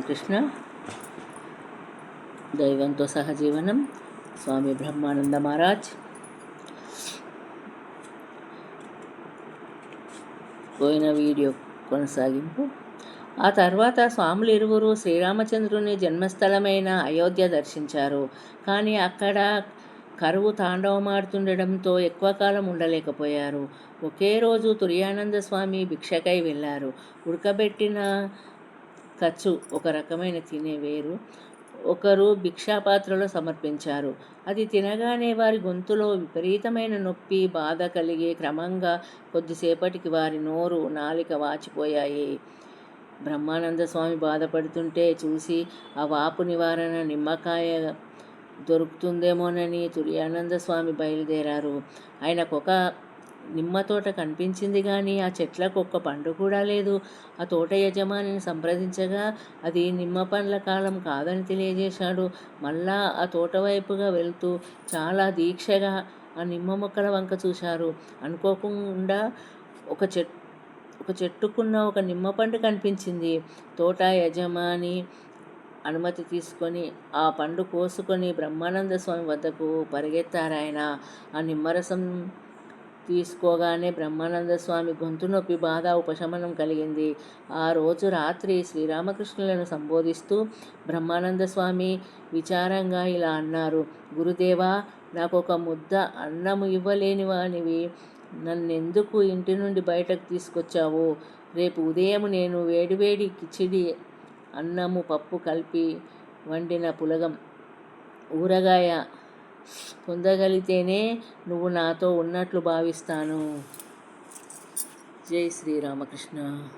కృష్ణ దైవంతో సహజీవనం. స్వామి బ్రహ్మానంద మహారాజ్. పోయిన వీడియో కొనసాగింపు. ఆ తర్వాత స్వాములు ఇరువురు శ్రీరామచంద్రుని జన్మస్థలమైన అయోధ్య దర్శించారు. కానీ అక్కడ కరువు తాండవమాడుతుండడంతో ఎక్కువ కాలం ఉండలేకపోయారు. ఒకే రోజు తుర్యానంద స్వామి భిక్షకై వెళ్ళారు. ఉడకబెట్టిన కచ్చు ఒక రకమైన తినే వేరు. ఒకరు భిక్షాపాత్రలో సమర్పించారు. అది తినగానే వారి గొంతులో విపరీతమైన నొప్పి బాధ కలిగి క్రమంగా కొద్దిసేపటికి వారి నోరు నాలిక వాచిపోయాయి. బ్రహ్మానంద స్వామి బాధపడుతుంటే చూసి ఆ వాపు నివారణ నిమ్మకాయ దొరుకుతుందేమోనని తుర్యానంద స్వామి బయలుదేరారు. ఆయనకొక నిమ్మ తోట కనిపించింది కానీ ఆ చెట్లకు ఒక్క పండు కూడా లేదు. ఆ తోట యజమానిని సంప్రదించగా అది నిమ్మ పండ్ల కాలం కాదని తెలియజేశాడు. మళ్ళా ఆ తోట వైపుగా వెళ్తూ చాలా దీక్షగా ఆ నిమ్మ మొక్కల వంక చూశారు. అనుకోకుండా ఒక చెట్ ఒక చెట్టుకున్న ఒక నిమ్మ పండు కనిపించింది. తోట యజమాని అనుమతి తీసుకొని ఆ పండు కోసుకొని బ్రహ్మానంద స్వామి వద్దకు పరిగెత్తారాయన. ఆ నిమ్మరసం తీసుకోగానే బ్రహ్మానంద స్వామి గొంతు నొప్పి బాధ ఉపశమనం కలిగింది. ఆ రోజు రాత్రి శ్రీరామకృష్ణులను సంబోధిస్తూ బ్రహ్మానంద స్వామి విచారంగా ఇలా అన్నారు గురుదేవా నాకు ఒక ముద్ద అన్నము ఇవ్వలేని వానివి నన్నెందుకు ఇంటి నుండి బయటకు తీసుకొచ్చావు? రేపు ఉదయం నేను వేడివేడి కిచిడి అన్నము పప్పు కలిపి వండిన పులగం ఊరగాయ పొందగలిగితేనే నువ్వు నాతో ఉన్నట్లు భావిస్తాను. జై శ్రీరామకృష్ణ